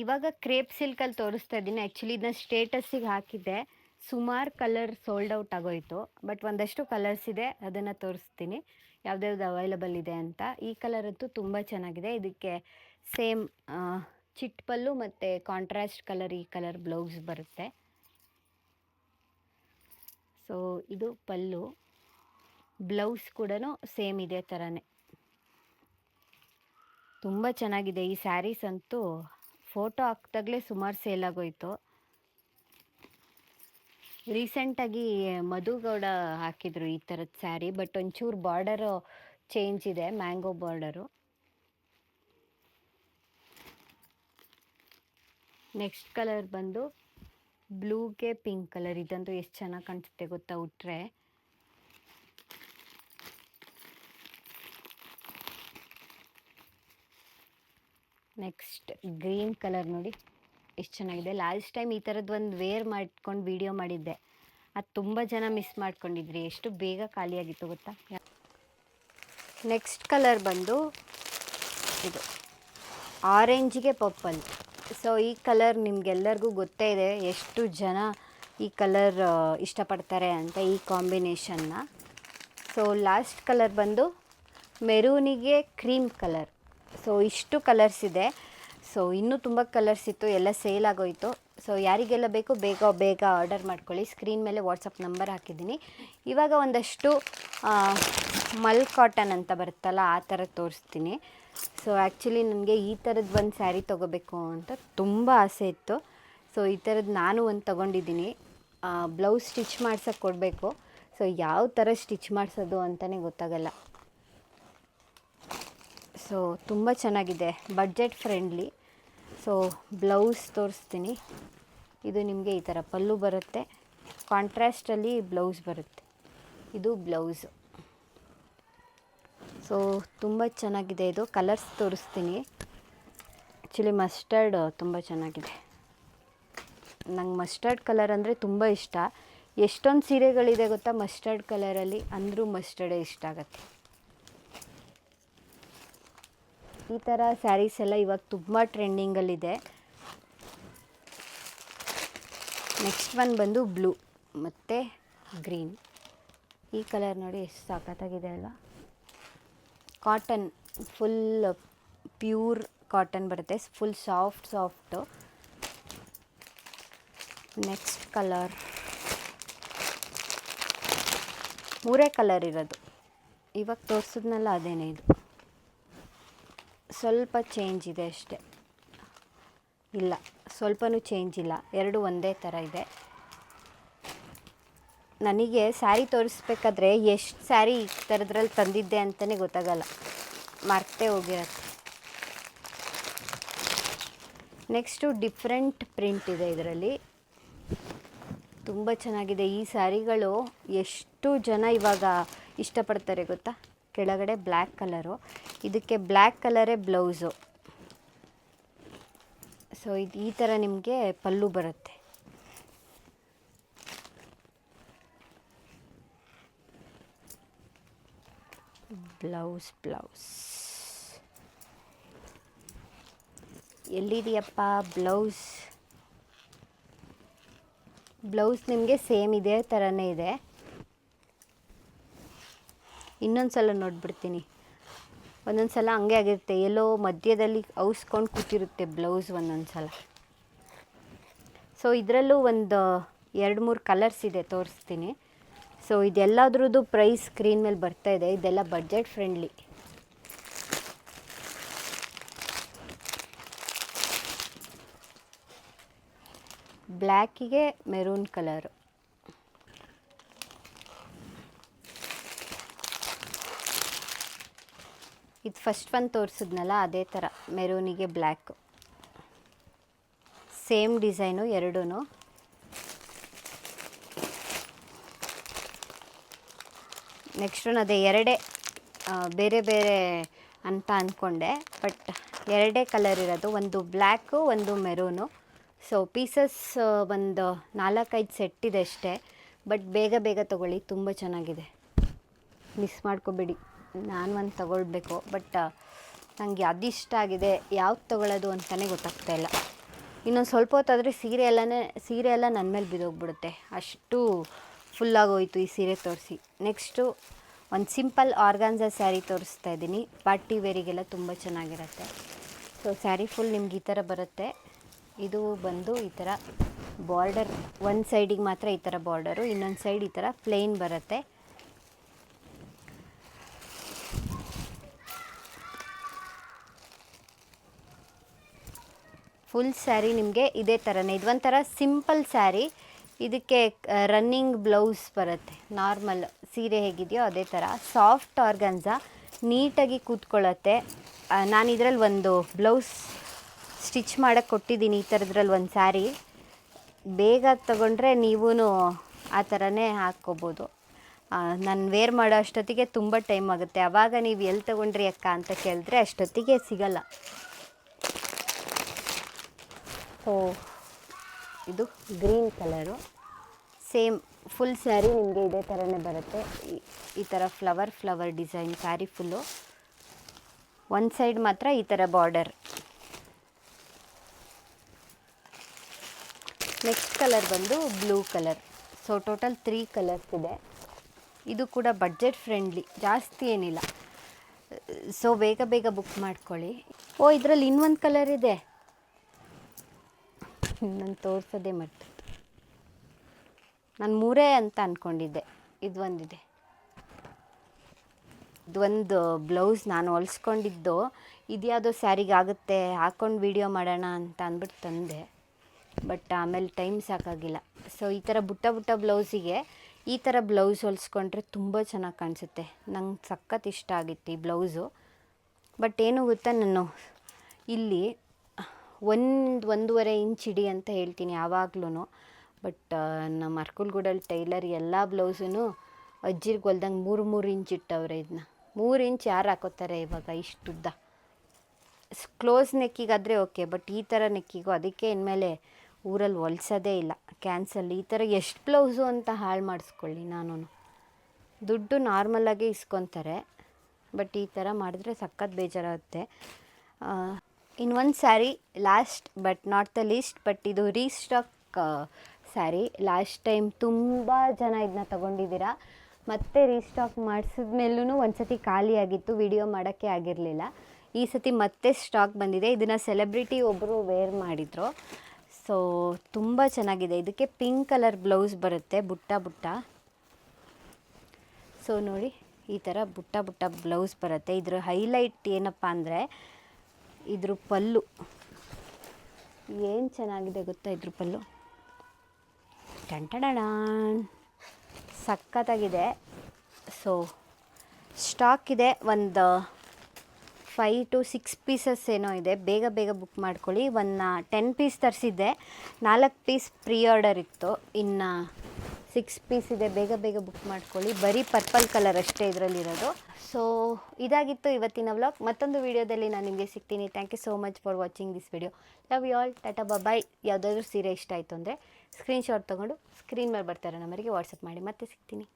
ಇವಾಗ ಕ್ರೇಪ್ ಸಿಲ್ಕಲ್ಲಿ ತೋರಿಸ್ತಾ ಇದ್ದೀನಿ. ಆ್ಯಕ್ಚುಲಿ ಇದನ್ನ ಸ್ಟೇಟಸ್ಸಿಗೆ ಹಾಕಿದ್ದೆ. ಸುಮಾರು ಕಲರ್ ಸೋಲ್ಡ್ ಔಟ್ ಆಗೋಯ್ತು. ಬಟ್ ಒಂದಷ್ಟು ಕಲರ್ಸ್ ಇದೆ, ಅದನ್ನು ತೋರಿಸ್ತೀನಿ. ಯಾವ್ದ್ಯಾವ್ದು ಅವೈಲಬಲ್ ಇದೆ ಅಂತ. ಈ ಕಲರ್ ಅಂತೂ ತುಂಬ ಚೆನ್ನಾಗಿದೆ. ಇದಕ್ಕೆ ಸೇಮ್ ಚಿಟ್ ಪಲ್ಲು ಮತ್ತು ಕಾಂಟ್ರಾಸ್ಟ್ ಕಲರ್ ಈ ಕಲರ್ ಬ್ಲೌಸ್ ಬರುತ್ತೆ. ಸೊ ಇದು ಪಲ್ಲು. ಬ್ಲೌಸ್ ಕೂಡ ಸೇಮ್ ಇದೆ ಥರನೇ ತುಂಬ ಚೆನ್ನಾಗಿದೆ ಈ ಸ್ಯಾರೀಸ್ ಅಂತೂ. ಫೋಟೋ ಹಾಕ್ದಾಗಲೇ ಸುಮಾರು ಸೇಲ್ ಆಗೋಯ್ತು. ರೀಸೆಂಟಾಗಿ ಮಧುಗೌಡ ಹಾಕಿದ್ರು ಈ ಥರದ ಸ್ಯಾರಿ, ಬಟ್ ಒಂಚೂರು ಬಾರ್ಡರು ಚೇಂಜ್ ಇದೆ, ಮ್ಯಾಂಗೋ ಬಾರ್ಡರು. ನೆಕ್ಸ್ಟ್ ಕಲರ್ ಬಂದು ಬ್ಲೂಗೆ ಪಿಂಕ್ ಕಲರ್, ಇದಂತೂ ಎಷ್ಟು ಚೆನ್ನಾಗಿ ಕಾಣಿಸುತ್ತೆ ಗೊತ್ತಾ, ಉಟ್ರೆ. ನೆಕ್ಸ್ಟ್ ಗ್ರೀನ್ ಕಲರ್ ನೋಡಿ, ಎಷ್ಟು ಚೆನ್ನಾಗಿದೆ. ಲಾಸ್ಟ್ ಟೈಮ್ ಈ ಥರದ್ದು ಒಂದು ವೇರ್ ಮಾಡ್ಕೊಂಡು ವಿಡಿಯೋ ಮಾಡಿದ್ದೆ. ಅದು ತುಂಬ ಜನ ಮಿಸ್ ಮಾಡ್ಕೊಂಡಿದ್ರಿ. ಎಷ್ಟು ಬೇಗ ಖಾಲಿಯಾಗಿತ್ತು ಗೊತ್ತಾ? ನೆಕ್ಸ್ಟ್ ಕಲರ್ ಬಂದು ಇದು ಆರೆಂಜಿಗೆ ಪರ್ಪಲ್ ಸೊ ಈ ಕಲರ್ ನಿಮ್ಗೆಲ್ಲರಿಗೂ ಗೊತ್ತೇ ಇದೆ ಎಷ್ಟು ಜನ ಈ ಕಲರ್ ಇಷ್ಟಪಡ್ತಾರೆ ಅಂತ ಈ ಕಾಂಬಿನೇಷನ್ನ ಸೊ ಲಾಸ್ಟ್ ಕಲರ್ ಬಂದು ಮೆರೂನಿಗೆ ಕ್ರೀಮ್ ಕಲರ್ ಸೊ ಇಷ್ಟು ಕಲರ್ಸ್ ಇದೆ. ಸೊ ಇನ್ನೂ ತುಂಬ ಕಲರ್ಸ್ ಇತ್ತು, ಎಲ್ಲ ಸೇಲ್ ಆಗೋಯಿತು. ಸೊ ಯಾರಿಗೆಲ್ಲ ಬೇಕು, ಬೇಗ ಬೇಗ ಆರ್ಡರ್ ಮಾಡ್ಕೊಳ್ಳಿ. ಸ್ಕ್ರೀನ್ ಮೇಲೆ ವಾಟ್ಸಪ್ ನಂಬರ್ ಹಾಕಿದ್ದೀನಿ. ಇವಾಗ ಒಂದಷ್ಟು ಮಲ್ ಕಾಟನ್ ಅಂತ ಬರುತ್ತಲ್ಲ, ಆ ಥರ ತೋರಿಸ್ತೀನಿ. ಸೊ ಆ್ಯಕ್ಚುಲಿ ನನಗೆ ಈ ಥರದ್ದು ಒಂದು ಸ್ಯಾರಿ ತೊಗೋಬೇಕು ಅಂತ ತುಂಬ ಆಸೆ ಇತ್ತು. ಸೊ ಈ ಥರದ್ದು ನಾನು ಒಂದು ತೊಗೊಂಡಿದ್ದೀನಿ. ಬ್ಲೌಸ್ ಸ್ಟಿಚ್ ಮಾಡ್ಸೋಕ್ಕೆ ಕೊಡಬೇಕು. ಸೊ ಯಾವ ಥರ ಸ್ಟಿಚ್ ಮಾಡಿಸೋದು ಅಂತಲೇ ಗೊತ್ತಾಗಲ್ಲ. ಸೊ ತುಂಬ ಚೆನ್ನಾಗಿದೆ. ಬಡ್ಜೆಟ್ ಫ್ರೆಂಡ್ಲಿ ಸೊ ಬ್ಲೌಸ್ ತೋರಿಸ್ತೀನಿ. ಇದು ನಿಮಗೆ ಈ ಥರ ಪಲ್ಲು ಬರುತ್ತೆ. ಕಾಂಟ್ರಾಸ್ಟಲ್ಲಿ ಬ್ಲೌಸ್ ಬರುತ್ತೆ. ಇದು ಬ್ಲೌಸ್ ಸೊ ತುಂಬ ಚೆನ್ನಾಗಿದೆ ಇದು. ಕಲರ್ಸ್ ತೋರಿಸ್ತೀನಿ. ಆ್ಯಕ್ಚುಲಿ ಮಸ್ಟರ್ಡ್ ತುಂಬ ಚೆನ್ನಾಗಿದೆ. ನಂಗೆ ಮಸ್ಟರ್ಡ್ ಕಲರ್ ಅಂದರೆ ತುಂಬ ಇಷ್ಟ. ಎಷ್ಟೊಂದು ಸೀರೆಗಳಿದೆ ಗೊತ್ತಾ? ಮಸ್ಟರ್ಡ್ ಕಲರಲ್ಲಿ ಅಂದರೂ ಮಸ್ಟರ್ಡೇ ಇಷ್ಟ ಆಗುತ್ತೆ. ಈ ಥರ ಸ್ಯಾರೀಸ್ ಎಲ್ಲ ಇವಾಗ ತುಂಬ ಟ್ರೆಂಡಿಂಗಲ್ಲಿದೆ ನೆಕ್ಸ್ಟ್ ಒನ್ ಬಂದು ಬ್ಲೂ ಮತ್ತು ಗ್ರೀನ್ ಈ ಕಲರ್ ನೋಡಿ ಎಷ್ಟು ಸಾಕತ್ತಾಗಿದೆ ಅಲ್ವಾ? ಕಾಟನ್ ಫುಲ್ ಪ್ಯೂರ್ ಕಾಟನ್ ಬರುತ್ತೆ. Full soft soft next colour ಮೂರೇ ಕಲರ್ ಇರೋದು. ಇವಾಗ ತೋರಿಸಿದ್ನಲ್ಲ ಅದೇನೇ ಇದು? ಸ್ವಲ್ಪ ಚೇಂಜ್ ಇದೆ ಅಷ್ಟೇ. ಇಲ್ಲ, ಸ್ವಲ್ಪನೂ ಚೇಂಜ್ ಇಲ್ಲ. ಎರಡು ಒಂದೇ ಥರ ಇದೆ. ನನಗೆ ಸ್ಯಾರಿ ತೋರಿಸ್ಬೇಕಾದ್ರೆ ಎಷ್ಟು ಸ್ಯಾರಿ ಈ ಥರದ್ರಲ್ಲಿ ತಂದಿದ್ದೆ ಅಂತಲೇ ಗೊತ್ತಾಗಲ್ಲ. ಮರ್ತೇ ಹೋಗಿರತ್ತೆ. ನೆಕ್ಸ್ಟು ಡಿಫ್ರೆಂಟ್ ಪ್ರಿಂಟ್ ಇದೆ ಇದರಲ್ಲಿ. ತುಂಬ ಚೆನ್ನಾಗಿದೆ. ಈ ಸ್ಯಾರಿಗಳು ಎಷ್ಟು ಜನ ಇವಾಗ ಇಷ್ಟಪಡ್ತಾರೆ ಗೊತ್ತಾ? ಕೆಳಗಡೆ ಬ್ಲ್ಯಾಕ್ ಕಲರು ಇದಕ್ಕೆ ಬ್ಲ್ಯಾಕ್ ಕಲರೇ ಬ್ಲೌಸು. ಸೊ ಇದು ಈ ಥರ ನಿಮಗೆ ಪಲ್ಲು ಬರುತ್ತೆ. Blouse blouse. ಎಲ್ಲಿದೆಯಪ್ಪ ಬ್ಲೌಸ್? ಬ್ಲೌಸ್ ನಿಮಗೆ ಸೇಮ್ ಇದೇ ಥರನೇ ಇದೆ. ಇನ್ನೊಂದು ಸಲ ನೋಡ್ಬಿಡ್ತೀನಿ. ಒಂದೊಂದು ಸಲ ಹಂಗೆ ಆಗಿರುತ್ತೆ. ಎಲ್ಲೋ ಮಧ್ಯದಲ್ಲಿ ಔಸ್ಕೊಂಡು ಕೂತಿರುತ್ತೆ ಬ್ಲೌಸ್ ಒಂದೊಂದು ಸಲ ಸೊ ಇದರಲ್ಲೂ ಒಂದು ಎರಡು, ಮೂರು ಕಲರ್ಸ್ ಇದೆ ತೋರಿಸ್ತೀನಿ. ಸೊ ಇದೆಲ್ಲದ್ರದ್ದು ಪ್ರೈಸ್ ಸ್ಕ್ರೀನ್ ಮೇಲೆ ಬರ್ತಾ ಇದೆ. ಇದೆಲ್ಲ ಬಡ್ಜೆಟ್ ಫ್ರೆಂಡ್ಲಿ ಬ್ಲ್ಯಾಕಿಗೆ ಮೆರೂನ್ ಕಲರು ಇದು ಫಸ್ಟ್ ಒಂದು ತೋರಿಸಿದ್ನಲ್ಲ, ಅದೇ ಥರ ಮೆರೂನಿಗೆ ಬ್ಲ್ಯಾಕು ಸೇಮ್ ಡಿಸೈನು ಎರಡೂ ನೆಕ್ಸ್ಟು ಅದೇ ಎರಡೇ. ಬೇರೆ ಬೇರೆ ಅಂತ ಅಂದ್ಕೊಂಡೆ ಬಟ್ ಎರಡೇ ಕಲರ್ ಇರೋದು. ಒಂದು ಬ್ಲ್ಯಾಕು ಒಂದು ಮೆರೂನು ಸೊ ಪೀಸಸ್ ಒಂದು ನಾಲ್ಕೈದು ಸೆಟ್ ಇದೆ ಅಷ್ಟೇ. ಬಟ್ ಬೇಗ ಬೇಗ ತೊಗೊಳ್ಳಿ, ತುಂಬ ಚೆನ್ನಾಗಿದೆ. ಮಿಸ್ ಮಾಡ್ಕೋಬೇಡಿ. ನಾನು ಒಂದು ತಗೊಳ್ಬೇಕು, ಬಟ್ ನನಗೆ ಅದು ಇಷ್ಟ ಆಗಿದೆ, ಯಾವ್ದು ತೊಗೊಳ್ಳೋದು ಅಂತಲೇ ಗೊತ್ತಾಗ್ತಾ ಇಲ್ಲ. ಇನ್ನೊಂದು ಸ್ವಲ್ಪ ಹೊತ್ತಾದರೆ ಸೀರೆ ಎಲ್ಲನೇ, ಸೀರೆ ಎಲ್ಲ ನನ್ನ ಮೇಲೆ ಬಿದ್ದೋಗ್ಬಿಡುತ್ತೆ ಅಷ್ಟು ಫುಲ್ಲಾಗೋಯ್ತು ಈ ಸೀರೆ ತೋರಿಸಿ. ನೆಕ್ಸ್ಟು ಒಂದು ಸಿಂಪಲ್ ಆರ್ಗಾನ್ಸ ಸ್ಯಾರಿ ತೋರಿಸ್ತಾ ಇದ್ದೀನಿ. ಪಾರ್ಟಿ ವೇರಿಗೆಲ್ಲ ತುಂಬ ಚೆನ್ನಾಗಿರುತ್ತೆ. ಸೊ ಸ್ಯಾರಿ ಫುಲ್ ನಿಮ್ಗೆ ಈ ಥರ ಬರುತ್ತೆ. ಇದು ಬಂದು ಈ ಥರ ಬಾರ್ಡರ್ ಒಂದು ಸೈಡಿಗೆ ಮಾತ್ರ ಈ ಥರ ಬಾರ್ಡರು ಇನ್ನೊಂದು ಸೈಡ್ ಈ ಥರ ಪ್ಲೇನ್ ಬರುತ್ತೆ. ಫುಲ್ ಸ್ಯಾರಿ ನಿಮಗೆ ಇದೇ ಥರನೇ ಇದೊಂಥರ ಸಿಂಪಲ್ ಸ್ಯಾರಿ. ಇದಕ್ಕೆ ರನ್ನಿಂಗ್ ಬ್ಲೌಸ್ ಬರುತ್ತೆ. ನಾರ್ಮಲ್ ಸೀರೆ ಹೇಗಿದೆಯೋ ಅದೇ ಥರ ಸಾಫ್ಟ್ ಆರ್ಗನ್ಸ ನೀಟಾಗಿ ಕೂತ್ಕೊಳ್ಳತ್ತೆ. ನಾನು ಇದರಲ್ಲಿ ಒಂದು ಬ್ಲೌಸ್ ಸ್ಟಿಚ್ ಮಾಡೋಕ್ಕೆ ಕೊಟ್ಟಿದ್ದೀನಿ ಈ ಥರದ್ರಲ್ಲಿ ಒಂದು ಸ್ಯಾರಿ. ಬೇಗ ತಗೊಂಡ್ರೆ ನೀವೂ ಆ ಥರನೇ ಹಾಕ್ಕೋಬೋದು. ನಾನು ವೇರ್ ಮಾಡೋ ಅಷ್ಟೊತ್ತಿಗೆ ತುಂಬ ಟೈಮ್ ಆಗುತ್ತೆ. ಆವಾಗ ನೀವು ಎಲ್ಲಿ ತೊಗೊಂಡ್ರಿ ಅಕ್ಕ ಅಂತ ಕೇಳಿದ್ರೆ ಅಷ್ಟೊತ್ತಿಗೆ ಸಿಗಲ್ಲ. ಸೊ ಇದು green colour same full sari ನಿಮಗೆ ಇದೇ ಥರನೇ ಬರುತ್ತೆ. ಈ- ಥರ flower flower design sari full ಒಂದು ಸೈಡ್ ಮಾತ್ರ ಈ ಥರ ಬಾರ್ಡರ್ ನೆಕ್ಸ್ಟ್ ಕಲರ್ ಬಂದು blue colour so total three colours ಇದೆ. ಇದು ಕೂಡ ಬಡ್ಜೆಟ್ ಫ್ರೆಂಡ್ಲಿ ಜಾಸ್ತಿ ಏನಿಲ್ಲ. ಸೊ ಬೇಗ ಬೇಗ ಬುಕ್ ಮಾಡ್ಕೊಳ್ಳಿ. ಓ, ಇದರಲ್ಲಿ ಇನ್ನೊಂದು ಕಲರ್ ಇದೆ. ನಾನು ತೋರಿಸೋದೇ ಮರ್ತು. ನಾನು ಮೂರೇ ಅಂತ ಅಂದ್ಕೊಂಡಿದ್ದೆ ಇದು ಒಂದಿದೆ. ಇದೊಂದು ಬ್ಲೌಸ್ ನಾನು ಹೊಲ್ಸ್ಕೊಂಡಿದ್ದು. ಇದ್ಯಾವುದೋ ಸ್ಯಾರಿಗೆ ಆಗುತ್ತೆ ಹಾಕ್ಕೊಂಡು ವೀಡಿಯೋ ಮಾಡೋಣ ಅಂತ ಅಂದ್ಬಿಟ್ಟು ತಂದೆ. ಬಟ್ ಆಮೇಲೆ ಟೈಮ್ ಸಾಕಾಗಿಲ್ಲ. ಸೊ, ಈ ಥರ ಬುಟ್ಟ ಬುಟ್ಟ ಬ್ಲೌಸಿಗೆ ಈ ಥರ ಬ್ಲೌಸ್ ಹೊಲ್ಸ್ಕೊಂಡ್ರೆ ತುಂಬ ಚೆನ್ನಾಗಿ ಕಾಣಿಸುತ್ತೆ. ನಂಗೆ ಸಖತ್ ಇಷ್ಟ ಆಗಿತ್ತು ಈ ಬ್ಲೌಸು. ಬಟ್ ಏನು ಗೊತ್ತಾ ನಾನು ಇಲ್ಲಿ ಒಂದು ಒಂದೂವರೆ ಇಂಚ್ ಇಡಿ ಅಂತ ಹೇಳ್ತೀನಿ ಯಾವಾಗ್ಲೂ ಬಟ್ ನಮ್ಮ ಅರ್ಕುಲ್ಗೂಡಲ್ಲಿ ಟೈಲರ್ ಎಲ್ಲ ಬ್ಲೌಸೂ ಅಜ್ಜಿರ್ಗೆ ಹೊಲ್ದಂಗೆ ಮೂರು ಮೂರು ಇಂಚ್ ಇಟ್ಟವ್ರೆ ಇದನ್ನ ಮೂರು ಇಂಚ್ ಯಾರು ಹಾಕೋತಾರೆ ಇವಾಗ ಇಷ್ಟುದ್ದ. ಕ್ಲೋಸ್ ನೆಕ್ಕಿಗಾದರೆ ಓಕೆ ಬಟ್ ಈ ಥರ ನೆಕ್ಕಿಗೂ ಅದಕ್ಕೆ ಇನ್ಮೇಲೆ ಊರಲ್ಲಿ ಹೊಲ್ಸೋದೇ ಇಲ್ಲ. ಕ್ಯಾನ್ಸಲ್ ಈ ಥರ ಎಷ್ಟು ಬ್ಲೌಸು ಅಂತ ಹಾಳು ಮಾಡಿಸ್ಕೊಳ್ಳಿ ನಾನು ದುಡ್ಡು ನಾರ್ಮಲಾಗೆ ಇಸ್ಕೊತಾರೆ ಬಟ್ ಈ ಥರ ಮಾಡಿದ್ರೆ ಸಖತ್ ಬೇಜಾರಾಗುತ್ತೆ. ಇನ್ನೊಂದು sari, last but not the least, but ಇದು ರೀಸ್ಟಾಕ್ ಸ್ಯಾರಿ. ಲಾಸ್ಟ್ ಟೈಮ್ ತುಂಬ ಜನ ಇದನ್ನ ತಗೊಂಡಿದ್ದೀರಾ. ಮತ್ತೆ ರೀಸ್ಟಾಕ್ ಮಾಡಿಸಿದ್ಮೇಲೂ ಒಂದು ಸತಿ ಖಾಲಿಯಾಗಿತ್ತು ವಿಡಿಯೋ ಮಾಡೋಕ್ಕೆ ಆಗಿರಲಿಲ್ಲ. ಈ ಸತಿ ಮತ್ತೆ ಸ್ಟಾಕ್ ಬಂದಿದೆ. ಇದನ್ನು ಸೆಲೆಬ್ರಿಟಿ ಒಬ್ಬರು ವೇರ್ ಮಾಡಿದರು. ಸೊ, ತುಂಬ ಚೆನ್ನಾಗಿದೆ. ಇದಕ್ಕೆ ಪಿಂಕ್ ಕಲರ್ ಬ್ಲೌಸ್ ಬರುತ್ತೆ, ಬುಟ್ಟ ಬುಟ್ಟ. ಸೊ, ನೋಡಿ, ಈ ಥರ ಬುಟ್ಟ ಬುಟ್ಟ ಬ್ಲೌಸ್ ಬರುತ್ತೆ. ಇದರ ಹೈಲೈಟ್ ಏನಪ್ಪ ಅಂದರೆ ಇದ್ರ ಪಲ್ಲು. ಏನು ಚೆನ್ನಾಗಿದೆ ಗೊತ್ತಾ ಇದ್ರ ಪಲ್ಲು? ಟಂಟಡಣ ಸಖತ್ತಾಗಿದೆ. ಸೊ ಸ್ಟಾಕ್ ಇದೆ. ಒಂದು ಫೈ ಟು ಸಿಕ್ಸ್ ಪೀಸಸ್ ಏನೋ ಇದೆ. ಬೇಗ ಬೇಗ ಬುಕ್ ಮಾಡ್ಕೊಳ್ಳಿ. ಒಂದು ಟೆನ್ ಪೀಸ್ ತರಿಸಿದ್ದೆ. ನಾಲ್ಕು ಪೀಸ್ ಪ್ರೀ ಆರ್ಡರ್ ಇತ್ತು. ಇನ್ನು ಸಿಕ್ಸ್ ಪೀಸ್ ಇದೆ, ಬೇಗ ಬೇಗ ಬುಕ್ ಮಾಡ್ಕೊಳ್ಳಿ. ಬರೀ ಪರ್ಪಲ್ ಕಲರ್ ಅಷ್ಟೇ ಇದರಲ್ಲಿರೋದು. ಸೊ ಇದಾಗಿತ್ತು ಇವತ್ತಿನ ವ್ಲಾಗ್ ಮತ್ತೊಂದು ವೀಡಿಯೋದಲ್ಲಿ ನಾನು ನಿಮಗೆ ಸಿಗ್ತೀನಿ. Thank you so much for watching this video love you all tata bye ಯಾವುದಾದ್ರೂ ಸೀರೆ ಇಷ್ಟ ಆಯಿತು ಅಂದರೆ ಸ್ಕ್ರೀನ್ಶಾಟ್ ತೊಗೊಂಡು ಸ್ಕ್ರೀನ್ ಮೇಲೆ ಬರ್ತಾರೆ ನಮ್ಮರಿಗೆ ವಾಟ್ಸಪ್ ಮಾಡಿ ಮತ್ತೆ ಸಿಗ್ತೀನಿ.